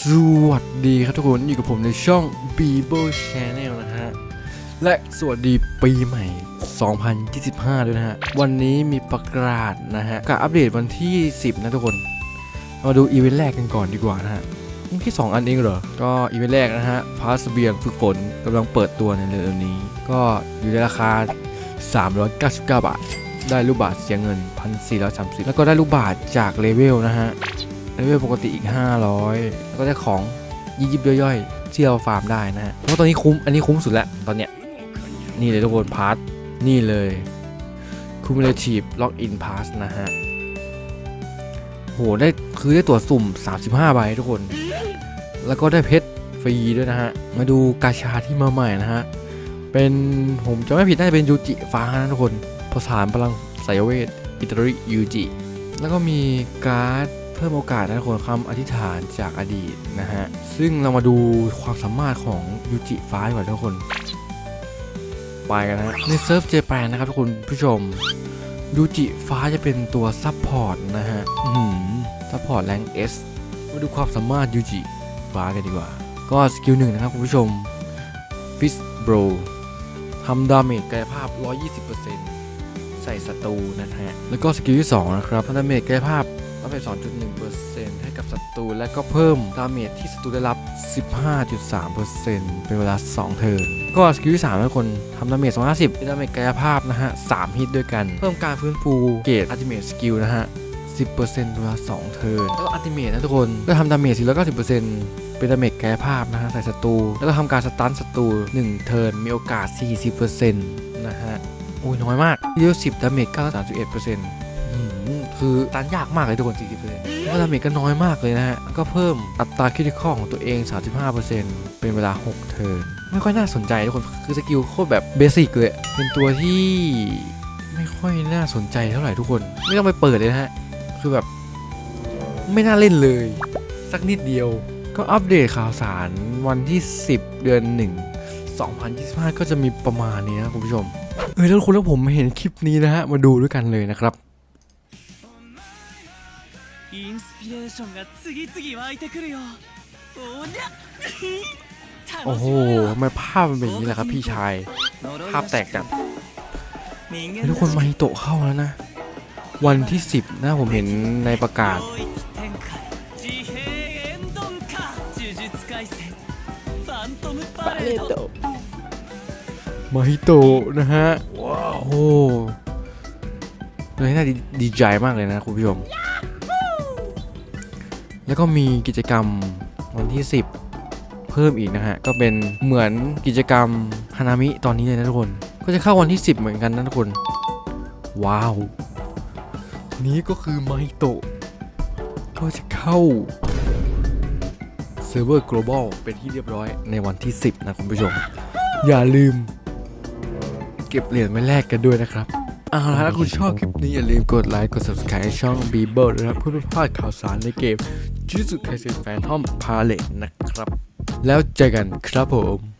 สวัสดีครับทุกคนอยู่กับผมในช่อง b e b o Channel นะฮะ และสวัสดีปีใหม่ 2025 ด้วยนะฮะ วันนี้มีประกาศนะฮะกับอัปเดตวันที่ 10 นะทุกคน มาดูอีเวนต์แรกกันก่อนดีกว่านะฮะนี่แค่2อันเองเหรอ ก็อีเวนต์แรกนะฮะ พาสเบียงฝึกฝนกำลังเปิดตัวในเร็วๆนี้ ก็อยู่ในราคา 399 บาท ได้ลูกบาทเสียเงิน 1,430 แล้วก็ได้ลูกบาทจากเลเวลนะฮะ เลเวลปกติอีก 500 แล้วก็ได้ของยิบยิบย่อยๆที่เราฟาร์มได้นะฮะเพราะตอนนี้คุ้มอันนี้คุ้มสุดแล้วตอนเนี้ยนี่เลยทุกคนพาร์ทนี่เลย cumulative login pass นะฮะโหได้คือได้ตัวสุ่ม 35 ใบทุกคน แล้วก็ได้เพชรฟรีด้วยนะฮะ มาดูกาชาที่มาใหม่นะฮะ เป็นผมจะไม่ผิดน่าจะเป็นยูจิฟ้านะทุกคนผสานพลังสายเวท อิตาริยูจิ แล้วก็มีการ์ด พิ่มโอกาสนะทุกคนคำอธิษฐานจากอดีตนะฮะ ซึ่งเรามาดูความสามารถของยูจิฟ้าดีกว่าทุกคน ไปกันนะฮะในเซิร์ฟเจแปนนะครับทุกคนผู้ชมยูจิฟ้าจะเป็นตัวซับพอร์ตนะฮะซัพพอร์ตแรงเอสมาดูความสามารถยูจิฟ้ากันดีกว่า ก็สกิลหนึ่งนะครับคุณผู้ชมฟิสโบรทำดาเมจกายภาพ 120%ใส่ศัตรูนะฮะ แล้วก็สกิลที่2นะครับทำดาเมจกายภาพ ไป 2.1%ให้กับศัตรูและก็เพิ่มดาเมจที่ศัตรูได้รับ 15.3%เป็นเวลา 2 เทิร์นก็สกิลที่3ทุกคนทำดาเมจ250เป็นดาเมจกายภาพนะฮะ 3 ฮิตด้วยกัน เพิ่มการฟื้นฟูเกรดอัลติเมทสกิลนะฮะ 10%เป็นเวลา 2 เทิร์นแล้วอัลติเมทนะทุกคนก็ทำดาเมจ490%เป็นดาเมจกายภาพนะฮะใส่ศัตรูแล้วก็ทำการสตันศัตรู1 เทิร์นมีโอกาส 40%นะฮะโอ้ยน้อยมากเยอะ10ดาเมจ931%อืม คือตันยากมากเลยทุกคน 40%แล้วดาเมจก็น้อยมากเลยนะฮะ ก็เพิ่มอัตราคริติคอลของตัวเอง 35%เป็นเวลา 6 เทิร์น ไม่ค่อยน่าสนใจทุกคน คือสกิลโคตรแบบเบสิกเลย เป็นตัวที่ไม่ค่อยน่าสนใจเท่าไหร่ทุกคน ไม่ต้องไปเปิดเลยนะฮะ คือแบบไม่น่าเล่นเลย สักนิดเดียว ก็อัปเดตข่าวสารวันที่ 10 เดือน 1 2025 ก็จะมีประมาณนี้นะคุณผู้ชม เออแล้วคุณแล้วผมเห็นคลิปนี้นะฮะ มาดูด้วยกันเลยนะครับ インスピレーションが次々湧いてくるよおりゃ โอ้โหทำไมภาพมันเป็นอย่างนี้ล่ะครับพี่ชาย ภาพแตกจัดเฮ้ยทุกคนมาฮิโตะเข้าแล้วนะ วันที่ 10 นะผมเห็นในประกาศ 自閉エンドンか呪術廻戦ファントムパレード มาฮิโตะนะฮะ ว้าวโอ้เลยน่าดีดีใจมากเลยนะคุณผู้ชม แล้วก็มีกิจกรรมวันที่ 10 เพิ่มอีกนะฮะ ก็เป็นเหมือนกิจกรรมฮานามิตอนนี้เลยนะทุกคน ก็จะเข้าวันที่ 10 เหมือนกันนะทุกคน ว้าว นี้ก็คือไมโตะก็จะเข้าเซิร์ฟเวอร์ global เป็นที่เรียบร้อยในวันที่ 10 นะคุณผู้ชม อย่าลืม เก็บเหรียญไว้แลกกันด้วยนะครับเอาละถ้าคุณชอบคลิปนี้อย่าลืมกดไลค์ กด subscribe ช่อง b b e r นะครับเพื่อไม่พลาดข่าวสารในเกม จูซุไคเซนแฟนทอมพาเลตนะครับ แล้วเจอกันครับผม